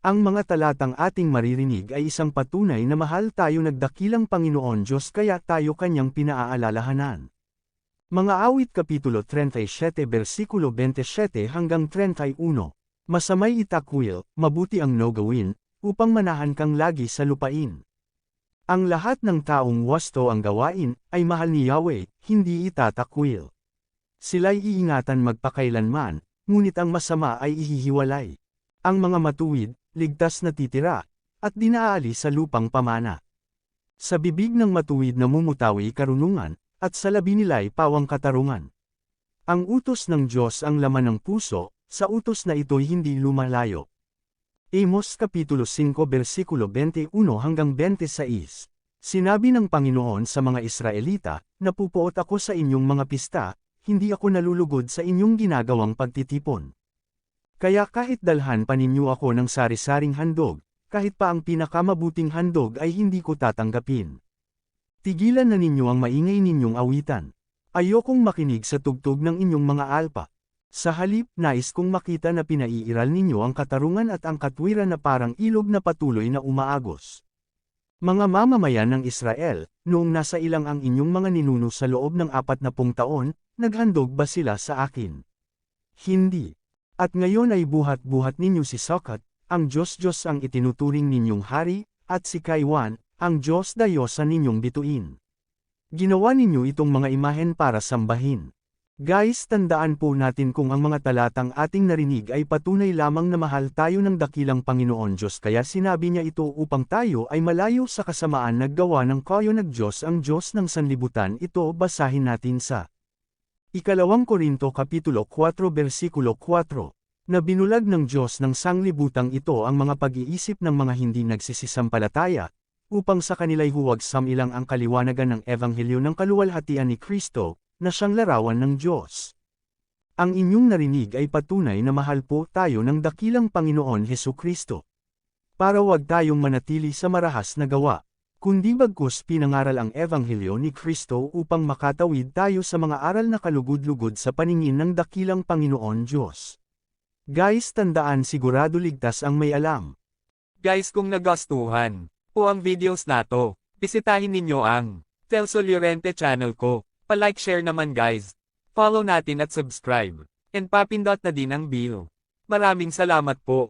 Ang mga talatang ating maririnig ay isang patunay na mahal tayo nagdakilang Panginoon Diyos kaya tayo kanyang pinaaalalahanan. Mga awit Kapitulo 37 versikulo 27 hanggang 31 Masamay itakwil, mabuti ang no gawin, upang manahan kang lagi sa lupain. Ang lahat ng taong wasto ang gawain, ay mahal ni Yahweh, hindi itatakwil. Sila'y iingatan magpakailanman, ngunit ang masama ay ihihiwalay. Ang mga matuwid, ligtas na titira, at dinaalis sa lupang pamana. Sa bibig ng matuwid na mumutawi karunungan, at sa labi nila'y pawang katarungan. Ang utos ng Diyos ang laman ng puso, sa utos na ito'y hindi lumalayo. Amos Kapitulo 5 versikulo 21 hanggang 26 Sinabi ng Panginoon sa mga Israelita, Napupuot ako sa inyong mga pista, hindi ako nalulugod sa inyong ginagawang pagtitipon. Kaya kahit dalhan pa ninyo ako ng sari-saring handog, kahit pa ang pinakamabuting handog ay hindi ko tatanggapin. Tigilan na ninyo ang maingay ninyong awitan. Ayokong makinig sa tugtog ng inyong mga alpa. Sa halip, nais kong makita na pinaiiral ninyo ang katarungan at ang katwiran na parang ilog na patuloy na umaagos. Mga mamamayan ng Israel, noong nasa ilang ang inyong mga ninuno sa loob ng apat na pung taon, naghandog ba sila sa akin? Hindi. At ngayon ay buhat-buhat ninyo si Sokat, ang Diyos-Diyos ang itinuturing ninyong hari, at si Kaiwan, ang Diyos dayosa ninyong bituin. Ginawa ninyo itong mga imahen para sambahin. Guys tandaan po natin kung ang mga talatang ating narinig ay patunay lamang na mahal tayo ng dakilang Panginoon Diyos kaya sinabi niya ito upang tayo ay malayo sa kasamaan naggawa ng kayo ng Diyos ang Diyos ng sanlibutan ito basahin natin sa Ikalawang Korinto Kapitulo 4 Versikulo 4 na binulag ng Diyos ng sanglibutang ito ang mga pag-iisip ng mga hindi nagsisisampalataya, upang sa kanila'y huwag samilang ang kaliwanagan ng Ebanghelyo ng kaluwalhatian ni Kristo, na siyang larawan ng Diyos. Ang inyong narinig ay patunay na mahal po tayo ng dakilang Panginoon Heso Kristo. Para wag tayong manatili sa marahas na gawa, kundi bagkus pinangaral ang Ebanghelyo ni Kristo upang makatawid tayo sa mga aral na kalugod-lugod sa paningin ng dakilang Panginoon Diyos. Guys tandaan sigurado ligtas ang may alam. Guys kung nagustuhan po ang videos nato, bisitahin ninyo ang Telso Llorente channel ko. Pa-like share naman guys. Follow natin at subscribe. And papindot na din ang bell. Maraming salamat po.